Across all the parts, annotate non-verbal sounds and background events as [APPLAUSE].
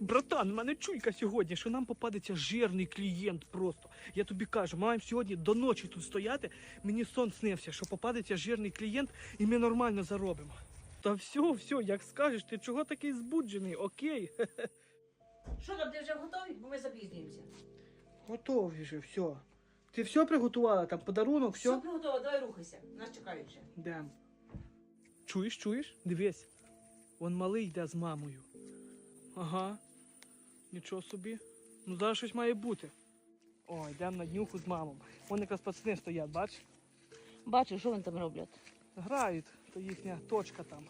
Братан, в мене чуйка сьогодні, що нам попадеться жирний клієнт просто. Я тобі кажу, маємо сьогодні до ночі тут стояти. Мені сон снився, що попадеться жирний клієнт і ми нормально заробимо. Та все, все, як скажеш, ти чого такий збуджений? Окей. [LAUGHS] Що там, ти вже готовий? Бо ми запізнюємося. Готові же, все. Ти все приготувала, там подарунок, Все Все приготово, давай рухайся. Нас чекають вже. Йдем. Чуєш, чуєш? Дивись. Вон малий йде з мамою. Ага. Нічого собі. Ну зараз щось має бути. О, йдемо на днюху з мамою. Вон якраз пацани стоять, бач? Бачу, що вони там роблять. Грають, то їхня точка там.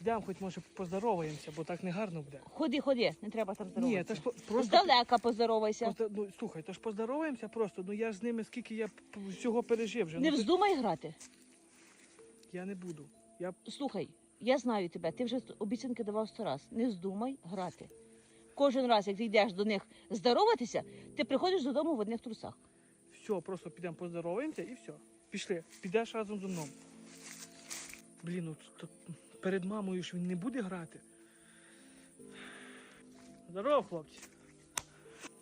Йдемо, хоч може поздороваємося, бо так не гарно буде. Ходи, ходи, не треба там Ні, та ж по- просто. Здалека поздоровайся. Позда- Ну, слухай, то ж поздороваємося просто. Ну я ж з ними скільки я п- всього пережив вже. Не ну, ти- вздумай грати. Я не буду. Я Слухай, я знаю тебе, ти вже обіцянки давав сто раз. Не вздумай грати. Кожен раз, як ти йдеш до них здороватися, ти приходиш додому в одних трусах. Все, просто підемо поздороваємося і все. Пішли. Підеш разом зі мною. Блін, ну то перед мамою ж він не буде грати. Здоров, хлопці.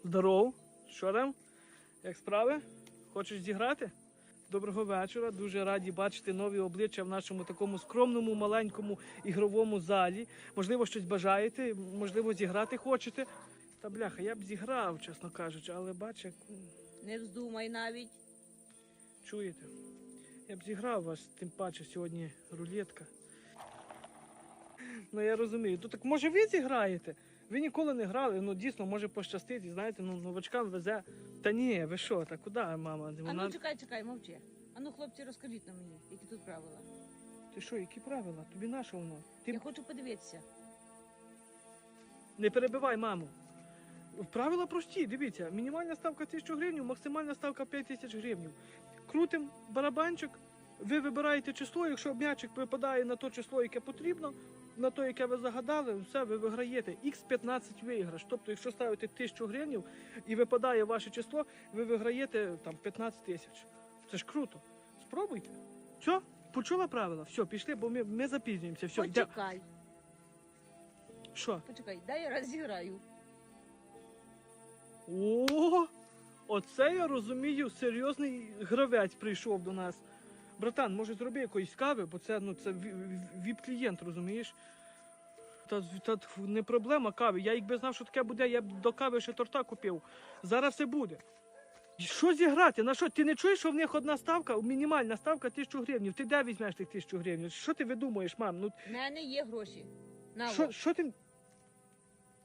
Здоров. Що там? Як справи? Хочеш зіграти? Доброго вечора. Дуже раді бачити нові обличчя в нашому такому скромному, маленькому ігровому залі. Можливо, щось бажаєте, можливо, зіграти хочете. Та бляха, я б зіграв, чесно кажучи, але бач, як Не вздумай навіть. Чуєте? Я б зіграв вас, тим паче сьогодні рулетка. Ну я розумію. То так може ви зіграєте? Ви ніколи не грали, ну дійсно може пощастити, знаєте, ну новачкам везе. Та ні, ви що, та куди, мама? А Вона... ну чекай, чекай, мовчи. А ну, хлопці, розкажіть на мені, які тут правила. Ти що, які правила? Тобі на що воно? Ти Я хочу подивитися. не перебивай маму. Правила прості, дивіться, мінімальна ставка 1000 гривень, максимальна ставка 5000 гривень. Крутим барабанчик, ви вибираєте число, якщо м'ячик випадає на то число, яке потрібно, на то, яке ви загадали, все, ви виграєте. Х15 виграш. Тобто, якщо ставите 1000 гривень і випадає ваше число, ви виграєте там 15 тисяч. Це ж круто. Спробуйте. Все, почула правила? Все, пішли, бо ми, ми запізнюємося. Все, йде. Почекай, Що? почекай, дай я розіграю. О, оце я розумію, серйозний гравець прийшов до нас. Братан, може зроби якоїсь кави, бо це ну це віп-клієнт, розумієш? Та, та не проблема кави. Я якби знав, що таке буде, я б до кави ще торта купив. Зараз все буде. Що зіграти? На що? Ти не чуєш, що в них одна ставка, мінімальна ставка 1000 гривень. Ти де візьмеш тих 1000 гривень? Що ти видумуєш, мам? Ну В мене є гроші. На, що, що ти.